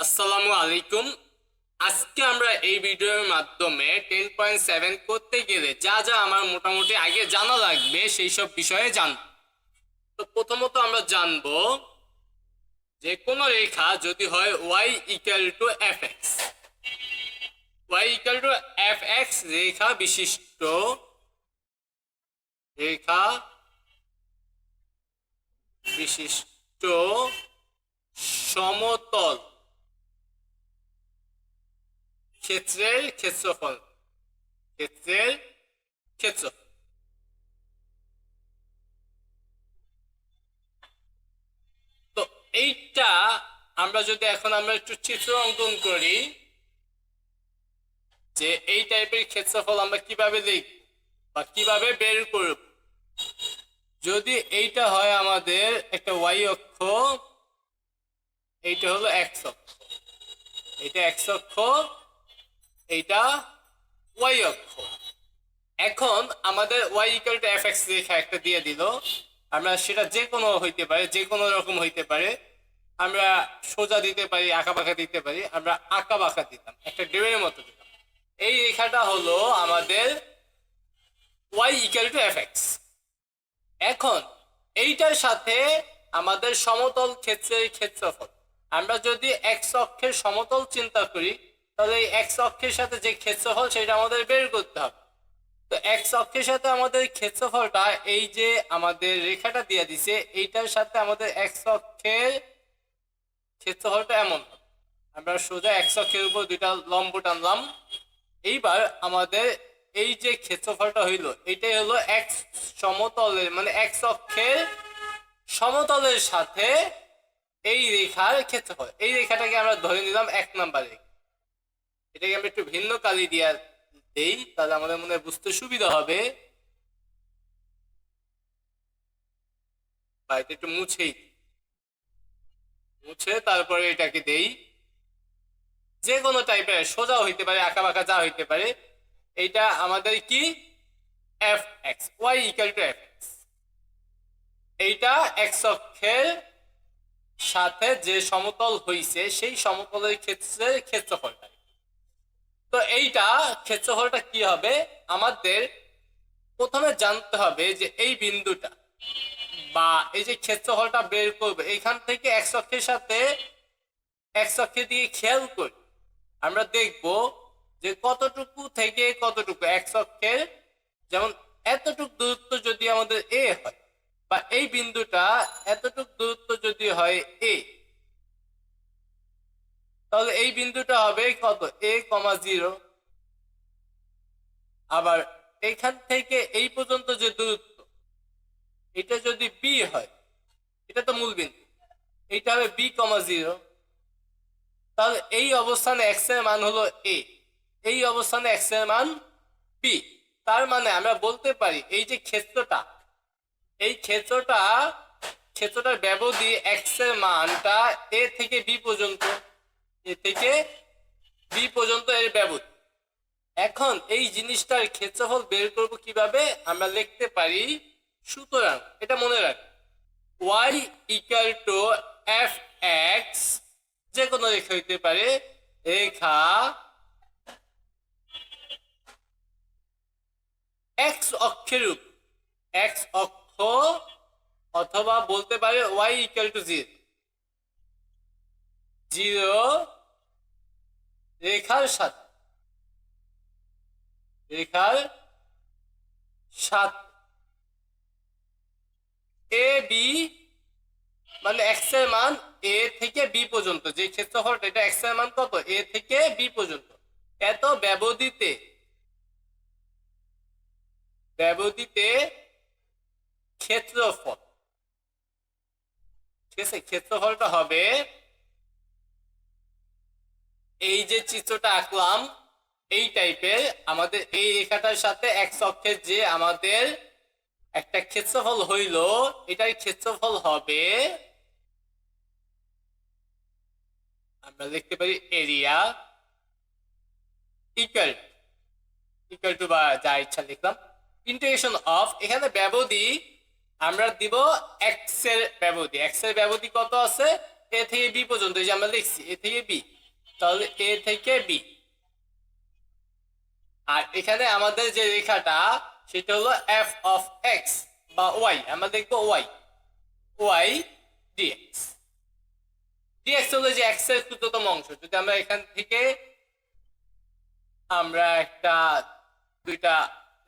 আসসালামু আলাইকুম। আজকে আমরা এই ভিডিওর মাধ্যমে টেন পয়েন্ট সেভেন করতে গেলে যা যা আমার মোটামুটি আগে জানা লাগবে সেই সব বিষয়ে জানব। তো প্রথমত আমরা জানব যে কোনো রেখা যদি হয় Y equal to F X Y equal to F X রেখা বিশিষ্ট রেখা বিশিষ্ট সমতল। ক্ষেত্রের ক্ষেত্রফল ক্ষেত্রের ক্ষেত্র তো এইটা আমরা যদি এখন আমরা একটু চিত্র অঙ্কন করি, যে এই টাইপের ক্ষেত্রফল আমরা কীভাবে লিখব বা কীভাবে বের করব? যদি এইটা হয় আমাদের একটা ওয়াই অক্ষ, এইটা হলো এক্স অক্ষ। এটা এক্স অক্ষ এইটা ওয়াই অক্ষ। এখন আমাদের Y equal to F X রেখা একটা দিয়ে দিল। আমরা সেটা যে কোনো হইতে পারে যে কোনো রকম হইতে পারে। আমরা সোজা দিতে পারি আঁকা বাঁকা দিতে পারি, আমরা আঁকা বাঁকা দিতাম, একটা ডেবের মতো দিতাম। এই রেখাটা হলো আমাদের Y equal to F X এখন এইটার সাথে আমাদের সমতল ক্ষেত্রের ক্ষেত্রফল। আমরা যদি এক্স অক্ষের সমতল চিন্তা করি তাহলে এই এক্স অক্ষের সাথে যে ক্ষেত্রফল, সেটা আমাদের বের করতে হবে। তো এক্স অক্ষের সাথে আমাদের ক্ষেত্রফলটা, এই যে আমাদের রেখাটা দিয়ে দিছে, এইটার সাথে আমাদের এক্স অক্ষের ক্ষেত্রফলটা এমন আমরা সোজা এক্স অক্ষের উপর দুইটা লম্ব টানলাম। এইবার আমাদের এই যে ক্ষেত্রফলটা হইল, এটাই হলো এক্স সমতলের মানে এক্স অক্ষের সমতলের সাথে এই রেখার ক্ষেত্রফল। এই রেখাটাকে আমরা ধরে নিলাম এক নাম্বার। রেখা এটাকে আমরা একটু ভিন্ন কালি দিয়া দেই, তাহলে আমাদের মনে বুঝতে সুবিধা হবে। বা এটা একটু মুছেই মুছে তারপরে এটাকে দেই। যে কোনো টাইপের হইতে পারে আঁকা বাঁকা যা হইতে পারে। এইটা আমাদের কি? F X Y equal to F X এইটা এক্স অক্ষের সাথে যে সমতল হইছে, সেই সমতলের ক্ষেত্রে ক্ষেত্রফলটা তো এইটা ক্ষেত্রফলটা কি হবে? আমাদের প্রথমে জানতে হবে যে এই বিন্দুটা বা এই যে ক্ষেত্রফলটা বের করবে, এইখান থেকে এক্স অক্ষের সাথে এক্স অক্ষের দিকে খেয়াল করি। আমরা দেখব যে কতটুকু থেকে কতটুকু এক্স অক্ষের, যেমন এতটুকু দূরত্ব যদি আমাদের এ হয় বা এই বিন্দুটা এতটুকু দূরত্ব যদি হয় এ তাহলে এই বিন্দুটা হবে কত? এ কমা জিরো আবার এখান থেকে এই পর্যন্ত যে দূরত্ব, এটা যদি বি হয়, এটা তো মূল বিন্দু। এইটা হবে বি কমা জিরো তাহলে এই অবস্থানে এক্সের মান হলো এ এই অবস্থানে এক্সের মান বি তার মানে আমরা বলতে পারি এই যে ক্ষেত্রটা, এই ক্ষেত্রটা, ক্ষেত্রটার ব্যবধি এক্সের মানটা এ থেকে বি পর্যন্ত। এ থেকে বি পর্যন্ত এর ব্যবধি এখন এই জিনিসটার ক্ষেত্রফল বের করব কীভাবে? আমরা লিখতে পারি, সুতরাং এটা মনে রাখ। Y equal to F X যে কোনো রেখা হইতে পারে, রেখা এক্স অক্ষের রূপ এক্স অক্ষ অথবা বলতে পারে Y equal to zero zero রেখার সাথে। রেখার সাথে। এ, বি মানে এক্সের মান এ থেকে বি পর্যন্ত। যে ক্ষেত্রফলটা, এটা এক্সের মান কত? এ থেকে বি পর্যন্ত। এত ব্যবধিতে ব্যবধিতে ক্ষেত্রফল। ঠিক আছে? ক্ষেত্রফলটা হবে এই যে চিত্রটা আঁকলাম, এই টাইপের আমাদের এই রেখাটার সাথে এক অক্ষের যে আমাদের একটা ক্ষেত্রফল হইল, এটার ক্ষেত্রফল হবে, আমরা লিখতে পারি এরিয়া ইকুয়াল ইকুয়াল টু বা যা ইচ্ছা লিখলাম। ইন্টিগ্রেশন অফ এখানে ব্যবধি আমরা দিব এক্সের ব্যবধি। এক্সের ব্যবধি কত আছে? এ থেকে বি পর্যন্ত, এই যে আমরা লিখছি এ থেকে বি তাহলে এ থেকে বি। আর এখানে আমাদের যে রেখাটা, সেটা হলো এফ অফ এক্স বা ওয়াই। আমরা দেখব ওয়াই। Y dx. ডিএক্স হলো যে এক্সের ক্ষুদ্রতম অংশ। যদি আমরা এখান থেকে আমরা একটা, দুইটা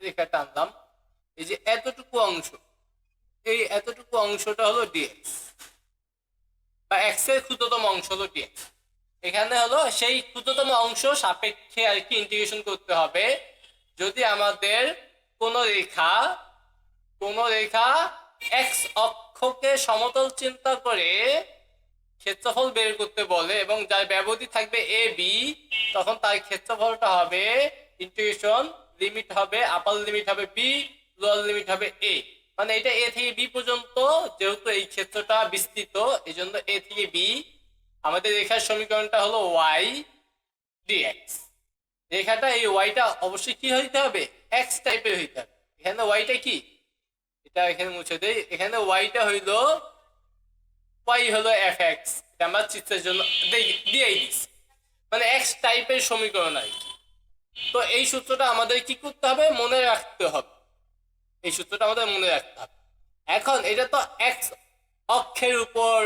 রেখা টানলাম, এই যে এতটুকু অংশ, এই এতটুকু অংশটা হলো ডিএক্স বা এক্সের ক্ষুদ্রতম অংশ হলো ডিএক্স। এখানে হলো সেই ক্ষুদ্রতম অংশ সাপেক্ষে আর কি ইন্টিগ্রেশন করতে হবে। যদি আমাদের কোন রেখা কোন রেখা এক্স অক্ষকে সমতল চিন্তা করে ক্ষেত্রফল বের করতে বলে এবং যার ব্যবধি থাকবে এ বি তখন তার ক্ষেত্রফলটা হবে ইন্টিগ্রেশন লিমিট হবে আপার লিমিট হবে বি লোয়ার লিমিট হবে এ মানে এটা এ থেকে বি পর্যন্ত যেহেতু এই ক্ষেত্রটা বিস্তৃত এই জন্য এ থেকে বি আমাদের রেখার সমীকরণটা হলো ওয়াই ডিএক্স রেখাটা এই ওয়াইটা অবশ্যই কি হইতে হবে? এক্স টাইপের হইতে হবে। এখানে ওয়াইটা কি? এটা এখানে মুছে দেই। এখানে ওয়াইটা হইল ওয়াই হলো এফ এক্স এটা আমরা চিত্রের জন্য দিয়েই দিচ্ছি মানে এক্স টাইপের সমীকরণ আর কি। তো এই সূত্রটা আমাদের কি করতে হবে? মনে রাখতে হবে। এই সূত্রটা আমাদের মনে রাখতে হবে। এখন এটা তো এক্স অক্ষের উপর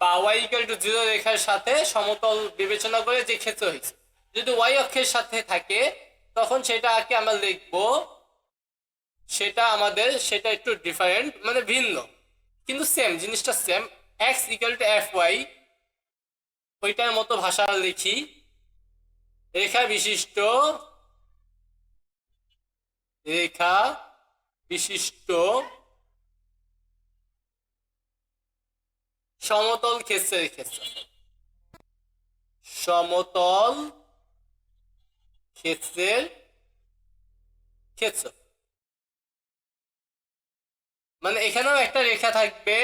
বা ওয়াই ইকুয়াল টু জিরো রেখার সাথে সমতল বিবেচনা করে যে ক্ষেত্র হয়েছে। যদি ওয়াই অক্ষের সাথে থাকে, তখন সেটাকে আমরা লিখব, সেটা আমাদের, সেটা একটু ডিফারেন্ট মানে ভিন্ন। কিন্তু সেম জিনিসটা same X equal to F Y ওইটার মতো ভাষা লিখি। রেখা বিশিষ্ট রেখা বিশিষ্ট সমতল ক্ষেত্রের ক্ষেত্র। সমতল ক্ষেত্রের ক্ষেত্র। মানে এখানেও একটা রেখা থাকবে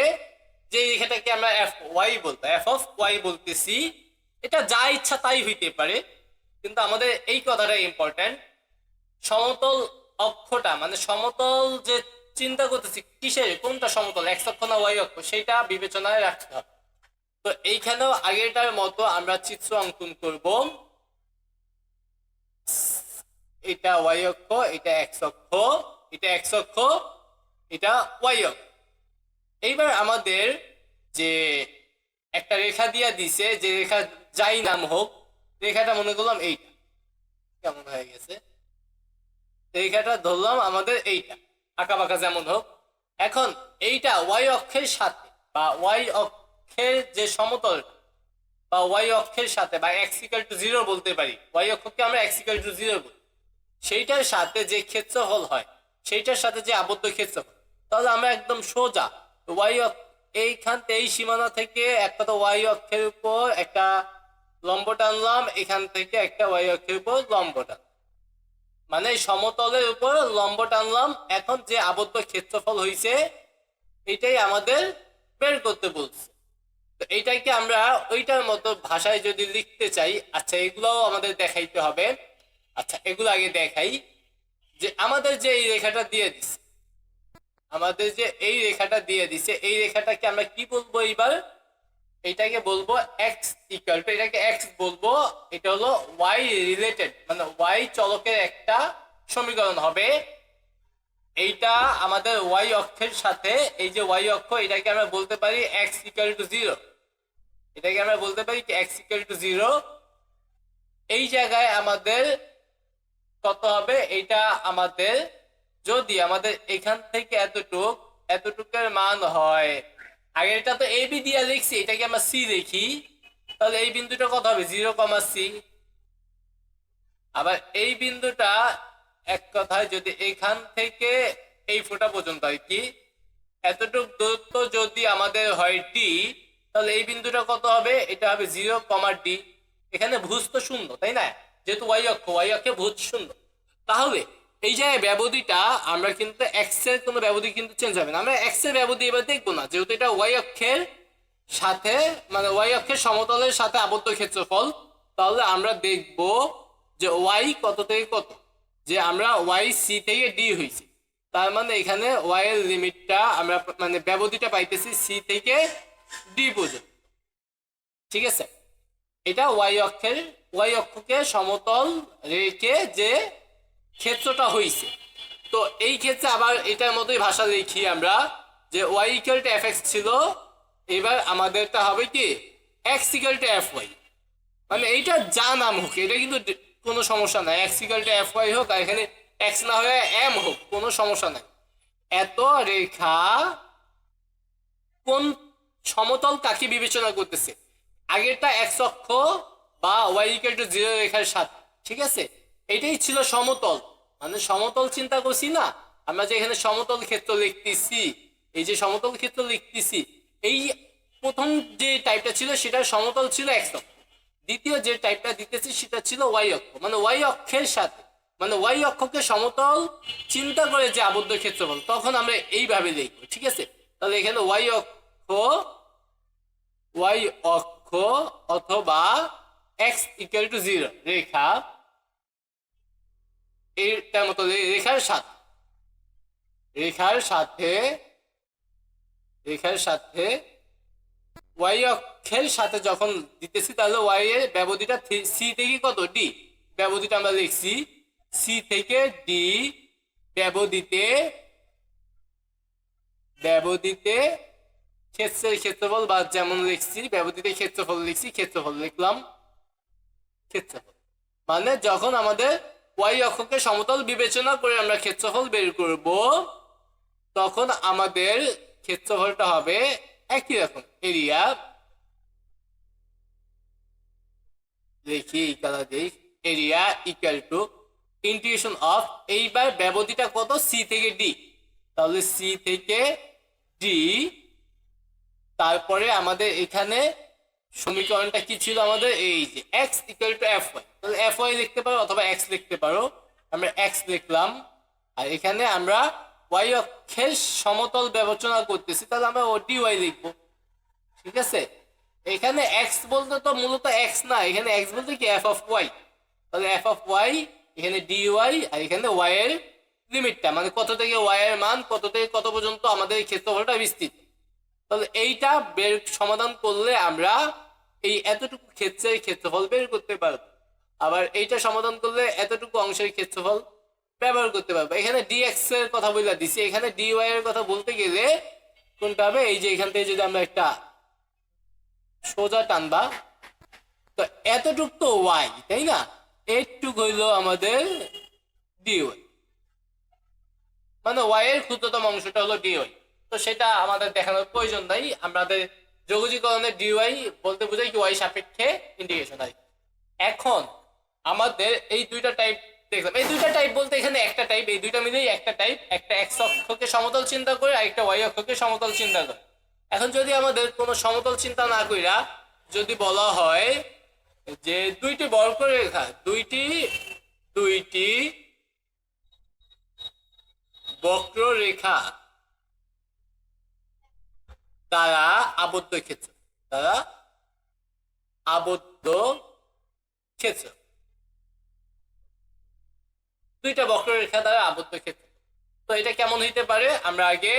যে রেখাটাকে আমরা এফ ওয়াই বলব। এফ অফ ওয়াই বলতেছি, এটা যা ইচ্ছা তাই হইতে পারে, কিন্তু আমাদের এই কথাটা ইম্পর্টেন্ট সমতল অক্ষটা মানে সমতল যে চিন্তা করতেছি, কিসের, কোনটা সমতল এক্স অক্ষ না ওয়াই অক্ষ সেটা বিবেচনায় রাখতে হবে। তো এইখানেও আগেরটার মতো আমরা চিত্র অঙ্কন করব। এটা ওয়াই অক্ষ, এটা এক্স অক্ষ, এটা এক্স অক্ষ, এটা ওয়াই অক্ষ। এইবার আমাদের যে একটা রেখা দিয়া দিছে, যে রেখা যাই নাম হোক, রেখাটা মনে করলাম এইটা। কেমন হয়ে গেছে? রেখাটা ধরলাম আমাদের এইটা। আঁকা বাঁকা যেমন হোক, এখন এইটা ওয়াই অক্ষের সাথে বা ওয়াই অক্ষের যে সমতল বা ওয়াই অক্ষের সাথে বা এক্স ইকাল টু জিরো বলতে পারি, ওয়াই অক্ষকে আমরা এক্সিকাল টু জিরো বলি, সেইটার সাথে যে ক্ষেত্রফল হয়, সেইটার সাথে যে আবদ্ধ ক্ষেত্রফল, তাহলে আমরা একদম সোজা ওয়াই এইখান এই সীমানা থেকে একটা তো ওয়াই অক্ষের উপর একটা লম্ব টানলাম, এখান থেকে একটা ওয়াই অক্ষের উপর লম্ব টান মানে সমতলের উপর লম্ব টানলাম। এখন যে আবদ্ধ ক্ষেত্রফল হয়েছে এটাই আমাদের বের করতে বলছে। তো এইটাকে আমরা ওইটার মতো ভাষায় যদি লিখতে চাই আচ্ছা এগুলোও আমাদের দেখাইতে হবে। আচ্ছা এগুলো আগে দেখাই। যে আমাদের যে এই রেখাটা দিয়ে দিছে, আমাদের যে এই রেখাটা দিয়ে দিছে, এই রেখাটাকে আমরা কি বলব এইবার? এটাকে বলব এক্স ইকুয়াল টু এটাকে এক্স বলব, এটা হলো ওয়াই রিলেটেড মানে ওয়াই চলকের একটা সমীকরণ হবে। এইটা আমাদের ওয়াই অক্ষের সাথে, এই যে ওয়াই অক্ষ, এটাকে আমরা বলতে পারি এক্স ইকুয়াল টু জিরো এটাকে আমরা বলতে পারি এক্স ইকুয়াল টু জিরো এই জায়গায় আমাদের কত হবে? এটা আমাদের, যদি আমাদের এখান থেকে এতটুক, এতটুকের মান হয় আগে এটা তো এবি দিয়ে লিখছি এটাকে আমরা সি লিখি তাহলে এই বিন্দুটা কত হবে? জিরো কমা সি আবার এই বিন্দুটা এক কথায় যদি এখান থেকে এই ফোঁটা পর্যন্ত আর কি? এতটুক দূরত্ব যদি আমাদের হয় ডি তাহলে এই বিন্দুটা কত হবে? এটা হবে জিরো কমা ডি এখানে ভুজ তো শূন্য, তাই না? যেহেতু ওয়াই অক্ষ ওয়াই অক্ষে ভুজ শূন্য। তাহলে এই যে ব্যবধিটা, আমরা কিন্তু এক্সের কোনো ব্যবধি কিন্তু চেঞ্জ হবে না। আমরা এক্সের ব্যবধি এবার দেখব না, যেহেতু এটা ওয়াই অক্ষের সাথে মানে ওয়াই অক্ষের সমতলের সাথে আবদ্ধ ক্ষেত্রফল, তাহলে আমরা দেখব যে ওয়াই কত থেকে কত? যে আমরা ওয়াই সি থেকে ডি হয়েছি। তার মানে এখানে ওয়াই এর লিমিটটা আমরা মানে ব্যবধিটা পাইতেছি সি থেকে ডি পর্যন্ত। ঠিক আছে? এটা ওয়াই অক্ষের ওয়াই অক্ষকে সমতল রেখে যে ক্ষেত্রটা হইছে। তো এই ক্ষেত্রে আবার এটার মতোই ভাষা লিখি আমরা, যে Y equal to F X ছিল, এবার আমাদেরটা হবে কি? X equal to F Y মানে এইটা যা নাম হোক, এটা কিন্তু কোনো সমস্যা নাই। X equal to F Y হোক, আর এখানে এক্স না হয়ে এম হোক, কোনো সমস্যা নাই। এত রেখা কোন সমতল কাকে বিবেচনা করতেছে? আগেরটা এক্স অক্ষ বা ওয়াই ইকুয়াল টু জিরো রেখার সাথে, ঠিক আছে? এটাই ছিল সমতল। মানে সমতল চিন্তা করছি না, আমরা যে এখানে সমতল ক্ষেত্র লিখতেছি, এই যে সমতল ক্ষেত্র লিখতেছি, এই প্রথম যে টাইপটা ছিল সেটা সমতল ছিল অক্ষ। দ্বিতীয় যে টাইপটা দিতেছি সেটা ছিল ওয়াই অক্ষ। মানে ওয়াই অক্ষের সাথে মানে ওয়াই অক্ষকে সমতল চিন্তা করে যে আবদ্ধ ক্ষেত্রফল তখন আমরা এইভাবে লিখব, ঠিক আছে? তাহলে এখানে ওয়াই অক্ষ ওয়াই অক্ষ অথবা এক্স ইকুয়াল টু জিরো রেখা এইটার মতো রেখার সাথে। রেখার সাথে রেখার সাথে ওয়াই অক্ষের সাথে যখন দিতেছি, তাহলে ওয়াই এর ব্যবধিটা সি থেকে কত? ডি ব্যবধিটা আমরা লিখছি সি থেকে ডি ব্যবধিতে ব্যবধিতে ক্ষেত্রের ক্ষেত্রফল, বা যেমন লিখছি, ব্যবধিতে ক্ষেত্রফল লিখছি, ক্ষেত্রফল লিখলাম, ক্ষেত্রফল। মানে যখন আমাদের ওয়াই অক্ষকে সমতল বিবেচনা করে আমরা ক্ষেত্রফল বের করব, তখন আমাদের ক্ষেত্রফলটা হবে একই রকম। এরিয়া, দেখি এই কালার দেই। Area equal to integration of এইবার ব্যবধিটা কত? সি থেকে ডি তাহলে সি থেকে ডি তারপরে আমাদের এখানে সমীকরণটা কি ছিল আমাদের? এই যে X equal to F Y F Y লিখতে পারো অথবা এক্স লিখতে পারো। আমরা এক্স লিখলাম। আর এখানে আমরা ওয়াই অক্ষের সমতল বিবেচনা করতেছি, তাহলে আমরা ও ডি ওয়াই লিখব। ঠিক আছে? এখানে এক্স বলতে তো মূলত এক্স না, এখানে এক্স বলতে কি? এফ অফ ওয়াই তাহলে এফ অফ ওয়াই এখানে ডি ওয়াই আর এখানে ওয়াই এর লিমিটটা মানে কত থেকে ওয়াই এর মান, কত থেকে কত পর্যন্ত আমাদের এই ক্ষেত্রফলটা বিস্তৃত। তাহলে এইটা বের সমাধান করলে আমরা এই এতটুকু ক্ষেত্রের ক্ষেত্রফল বের করতে পারব। আবার এইটা সমাধান করলে এতটুকু অংশের ক্ষেত্রফল ব্যবহার করতে পারব। এখানে ডিএক্স এর কথা বলে দিছি। এখানে ডিওয়াই এর কথা বলতে গেলে কোনটা হবে? এই যে এখান থেকে যদি আমরা একটা সোজা টানবা তো এতটুক তো ওয়াই তাই না? এইটুক হইল আমাদের ডিওয়াই মানে ওয়াই এর ক্ষুদ্রতম অংশটা হলো ডিওয়াই তো সেটা আমাদের দেখানোর প্রয়োজন নাই। আমাদের যোগজীকরণের ডিওয়াই বলতে বোঝাই কি ওয়াই সাপেক্ষে ইন্টিগ্রেশন হয়। এখন আমাদের এই দুইটা টাইপ দেখলাম। এই দুইটা টাইপ বলতে এখানে একটা টাইপ এই দুইটা মিলেই একটা টাইপ একটা এক্স অক্ষকে সমতল চিন্তা করে আর একটা ওয়াই অক্ষকে সমতল চিন্তা করে। এখন যদি আমাদের কোনো সমতল চিন্তা না কইরা যদি বলা হয় যে দুইটি বক্ররেখা দুইটি দুইটি বক্ররেখা দ্বারা আবদ্ধ ক্ষেত্র, দ্বারা আবদ্ধ ক্ষেত্র। দুইটা বক্ররেখা দ্বারা আবদ্ধ ক্ষেত্র। তো এটা কেমন হইতে পারে? আমরা আগে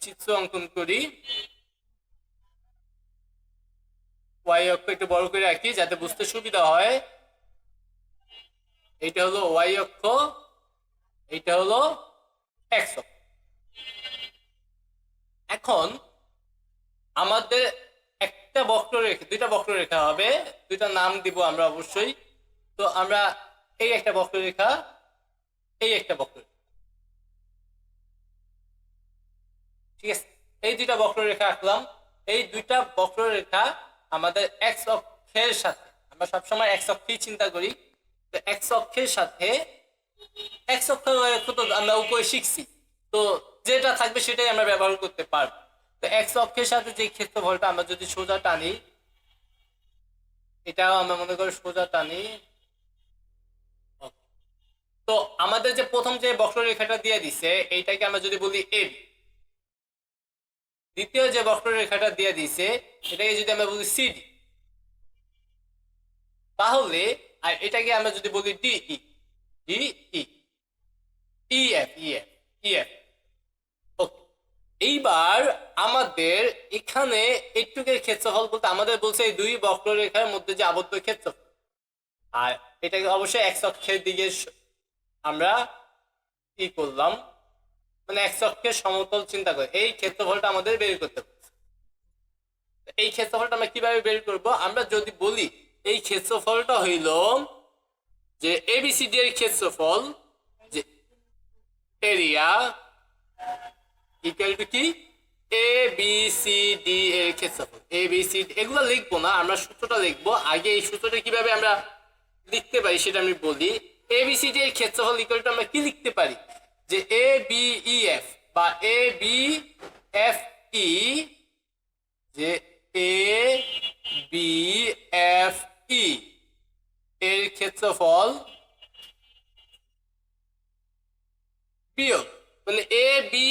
চিত্র অঙ্কন করি। ওয়াই অক্ষ একটু বড় করে রাখি যাতে বুঝতে সুবিধা হয়। এটা হলো ওয়াই অক্ষ এটা হলো এক্স অক্ষ। এখন আমাদের একটা বক্ররেখা দুইটা বক্ররেখা হবে। দুইটা নাম দিব আমরা অবশ্যই। তো আমরা এই একটা বক্ররেখা এই একটা বক্ররেখা ঠিক আছে? এই দুইটা বক্ররেখা আঁকলাম। এই দুইটা বক্ররেখা আমাদের এক্স অক্ষের সাথে, আমরা সবসময় এক্স অক্ষেই চিন্তা করি এক্স অক্ষের সাথে এক্স অক্ষের রেখা তো আমরা উপরে শিখছি, তো যেটা থাকবে সেটাই আমরা ব্যবহার করতে পারব। তো এক্স অক্ষের সাথে যে ক্ষেত্রফলটা আমরা যদি সোজা টানি, এটাও আমরা মনে করি সোজা টানি তো আমাদের যে প্রথম যে বক্ররেখাটা দিয়ে দিছে, এইটাকে আমরা যদি বলি এ দ্বিতীয় যে বক্ররেখাটা দিয়ে দিছে, এটাকে যদি আমরা বলি সিডি তাহলে, আর এটাকে আমরা যদি বলি D E D E E F E F E F okay এইবার আমাদের এখানে একটুকের ক্ষেত্রফল বলতে আমাদের বলছে এই দুই বক্ররেখার মধ্যে যে আবদ্ধ ক্ষেত্রফল। আর এটাকে অবশ্যই এক অক্ষের দিকে আমরা কি করলাম? মানে এক অক্ষের সমতল চিন্তা করে। এই ক্ষেত্রফলটা আমাদের বের করতে হবে। এই ক্ষেত্রফলটা আমরা কীভাবে বের করব? আমরা যদি বলি, এই ক্ষেত্রফলটা হইল যে এবিসিডি এর ক্ষেত্রফল যে এরিয়া ইকুয়াল টু কি? এ বি সি ডি এর ক্ষেত্রফল। এ বি সি এগুলো লিখব না, আমরা সূত্রটা লিখব। আগে এই সূত্রটা কীভাবে আমরা লিখতে পারি সেটা আমি বলি। এ বি সি ডি এর ক্ষেত্রফল ইকুয়াল টু আমরা কি লিখতে পারি? যে এ বি ই এফ বা এ বি এফ ই যে এ বি এফ ই এর ক্ষেত্রফল বিয়োগ। মানে a b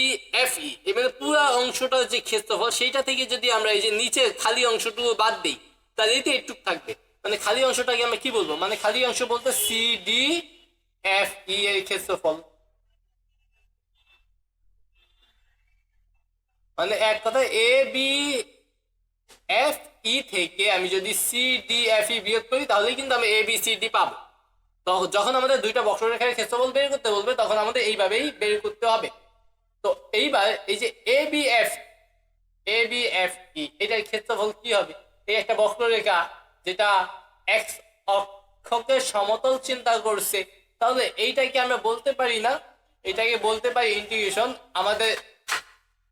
E F E এবারে পুরো অংশটা যে ক্ষেত্রফল, সেইটা থেকে যদি আমরা এই যে নিচের খালি অংশটুকু বাদ দিই, তাহলে এতে একটু থাকবে। মানে খালি অংশটাকে আমরা কি বলব? মানে খালি অংশ বলতে সি ডি এফ ই এর ক্ষেত্রফল। মানে এক কথা এ বি এফ ই থেকে আমি যদি সি ডি এফ ই বিয়োগ করি তাহলে কিন্তু আমি এ বি সি ডি পাবো। যখন আমাদের দুইটা বক্ররেখার ক্ষেত্রফল বের করতে বলবে, তখন আমাদের এইভাবেই বের করতে হবে। তো এইবার এই যে A B F A B F E এটার ক্ষেত্রফল কি হবে? এই একটা বক্ররেখা যেটা এক্স অক্ষকে সমতল চিন্তা করছে। তাহলে এইটাকে আমরা বলতে পারি না। এটাকে বলতে পারি ইন্টিগ্রেশন আমাদের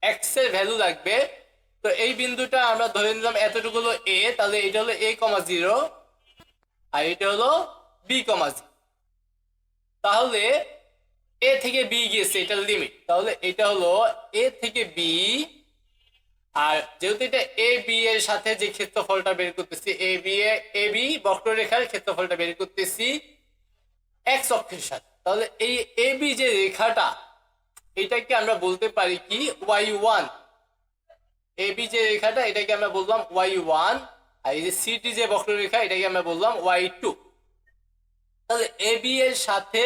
এক্সের ভ্যালু লাগবে। তো এই বিন্দুটা আমরা ধরে নিলাম এতটুকু হলো এ তাহলে এটা হলো এ কমা জিরো আর এটা হলো বি কমা জিরো তাহলে এ থেকে বি গিয়েছে, এটার লিমিট তাহলে এটা হলো এ থেকে বি আর যেহেতু এটা এ বি এর সাথে যে ক্ষেত্রফলটা বের করতেছি A B A A B বক্ররেখার ক্ষেত্রফলটা বের করতেছি এক্স অক্ষের সাথে। তাহলে এই এ বি যে রেখাটা, এটাকে আমরা বলতে পারি কি ওয়াই ওয়ান এ বি যে রেখাটা, এটাকে আমরা বললাম ওয়াই ওয়ান আর এই যে সিটি যে বক্ররেখা, এটাকে আমরা বললাম ওয়াই টু তাহলে এ বি এর সাথে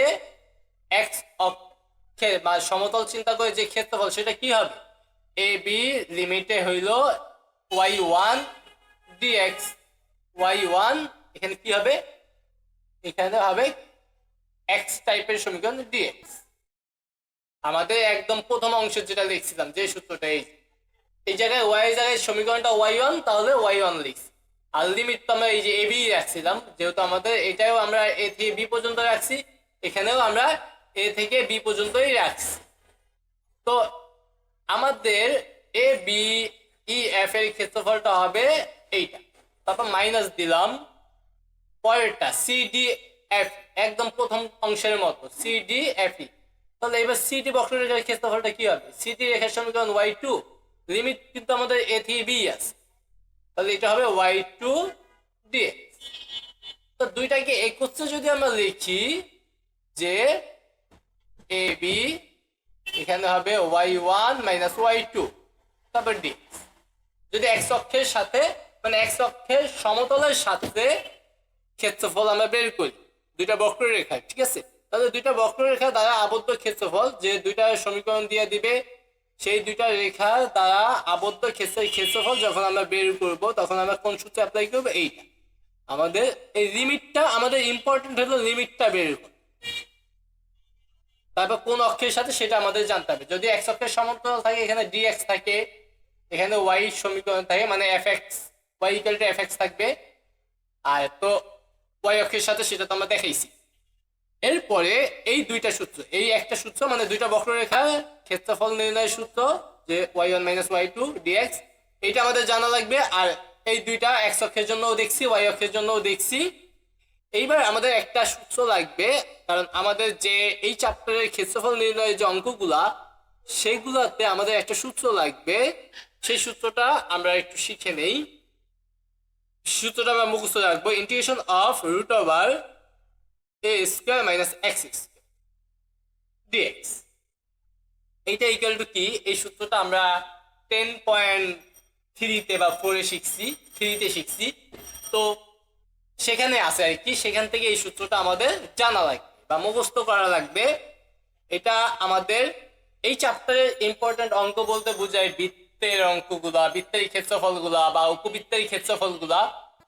এক্স অক্ষের বা সমতল চিন্তা করে যে ক্ষেত্রফল, সেটা কি হবে? এ বি লিমিটে হইল Y one DX Y one এখানে কি হবে? এখানে হবে এক্স টাইপের সমীকরণ ডিএক্স আমাদের একদম প্রথম অংশ যেটা লিখছিলাম, যে সূত্রটা এই এই জায়গায় ওয়াই জায়গায় সমীকরণটা ওয়াই ওয়ান তাহলে ওয়াই ওয়ান লিখছি। আর লিমিট তো আমরা এই যে এবি রাখছিলাম, যেহেতু আমাদের এটাও আমরা এ থেকে বি পর্যন্ত রাখছি, এখানেও আমরা এ থেকে বি পর্যন্তই রাখছি। তো আমাদের এ বি ই এফ এর ক্ষেত্রফলটা হবে এইটা। তারপর মাইনাস দিলাম পরেরটা সি ডি এফ একদম প্রথম অংশের মতো সি ডি এফ ই তাহলে এবার সি ডি বক্ররেখার ক্ষেত্রফলটা কি হবে? সি ডি রেখার সমীকরণ ওয়াই টু লিমিট কিন্তু আমাদের এ থেকে বি আছে। তাহলে এটা হবে ওয়াই টু ডি তো দুইটাকে একত্রে যদি আমরা লিখি যে এ বি এখানে হবে Y one minus Y two তারপর ডিএক্স যদি এক্স অক্ষের সাথে মানে এক্স অক্ষের সমতলের সাথে ক্ষেত্রফল আমরা বের করি, দুইটা বক্ররেখা, ঠিক আছে? তাহলে দুইটা বক্ররেখা দ্বারা আবদ্ধ ক্ষেত্রফল, যে দুইটা সমীকরণ দিয়ে দিবে, সেই দুইটা রেখা দ্বারা আবদ্ধ ক্ষেত্রের ক্ষেত্রফল যখন আমরা বের করব, তখন আমরা কোন সূত্রে অ্যাপ্লাই করব? এইটা। আমাদের এই লিমিটটা আমাদের ইম্পর্টেন্ট হলো লিমিটটা বের করা। তারপর কোন অক্ষের সাথে সেটা আমাদের জানতে হবে। যদি এক্স অক্ষের সমান্তরাল থাকে, এখানে ডিএক্স থাকে, এখানে ওয়াই সমীকরণ থাকে মানে F X Y equal to F X থাকবে। আর তো ওয়াই অক্ষের সাথে সেটা তো আমরা দেখাইছি। এরপরে এই দুইটা সূত্র, এই একটা সূত্র মানে দুইটা বক্ররেখা ক্ষেত্রফল নির্ণয়ের সূত্র, যে Y one minus Y two DX এইটা আমাদের জানা লাগবে। আর এই দুইটা এক্স অক্ষের জন্যও দেখছি ওয়াই অক্ষের জন্যও দেখছি। এইবার আমাদের একটা সূত্র লাগবে, কারণ আমাদের যে এই চ্যাপ্টারের ক্ষেত্রফল নির্ণয়ের যে অঙ্কগুলা, সেগুলাতে আমাদের একটা সূত্র লাগবে। সেই সূত্রটা আমরা একটু শিখে নেই। সূত্রটা আমরা মুখস্থ রাখব। Integration of root over A square minus X DX এইটা ইকুয়াল টু কি? এই সূত্রটা আমরা টেন পয়েন্ট থ্রিতে বা ফোরে শিখছি থ্রিতে শিখছি। তো সেখানে আছে আর কি, সেখান থেকে এই সূত্রটা আমাদের জানা লাগবে বা মুখস্থ করা লাগবে। এটা আমাদের এই চ্যাপ্টারের ইম্পর্টেন্ট অঙ্ক বলতে বোঝায় বৃত্তের অঙ্কগুলা, বৃত্তের ক্ষেত্রফলগুলা বা উপবৃত্তের ক্ষেত্রফলগুলা।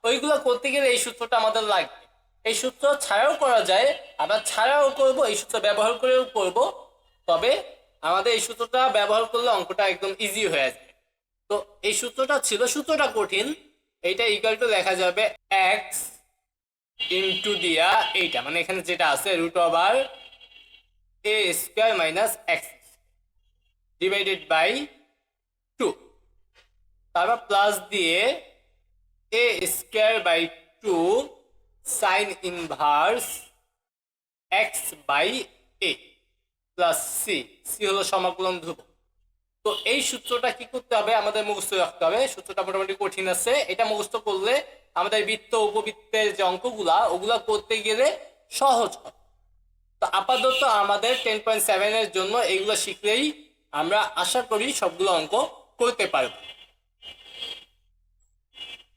ওইগুলো করতে গেলে এই সূত্রটা আমাদের লাগবে। এই সূত্র ছাড়াও করা যায়, আমরা ছাড়াও করব, এই সূত্র ব্যবহার করেও করব। তবে আমাদের এই সূত্রটা ব্যবহার করলে অঙ্কটা একদম ইজি হয়ে যাবে। তো এই সূত্রটা ছিল সূত্রটা কঠিন, এইটা ইকুয়াল টু লেখা যাবে এক্স ইন্টু দিয়া এইটা মানে এখানে যেটা আছে root over A square minus X divided by two তারপর প্লাস দিয়ে A square by two sine inverse X by A plus C C হলো সমাকলন ধ্রুবক। তো এই সূত্রটা কি করতে হবে? আমাদের মুখস্থ রাখতে হবে। সূত্রটা মোটামুটি কঠিন আছে। এটা মুখস্থ করলে আমাদের বৃত্ত, উপবৃত্তের যে অঙ্কগুলা, ওগুলা করতে গেলে সহজ হয়। তো আপাতত আমাদের টেন পয়েন্ট সেভেনের জন্য এগুলো শিখলেই আমরা আশা করি সবগুলো অঙ্ক করতে পারব।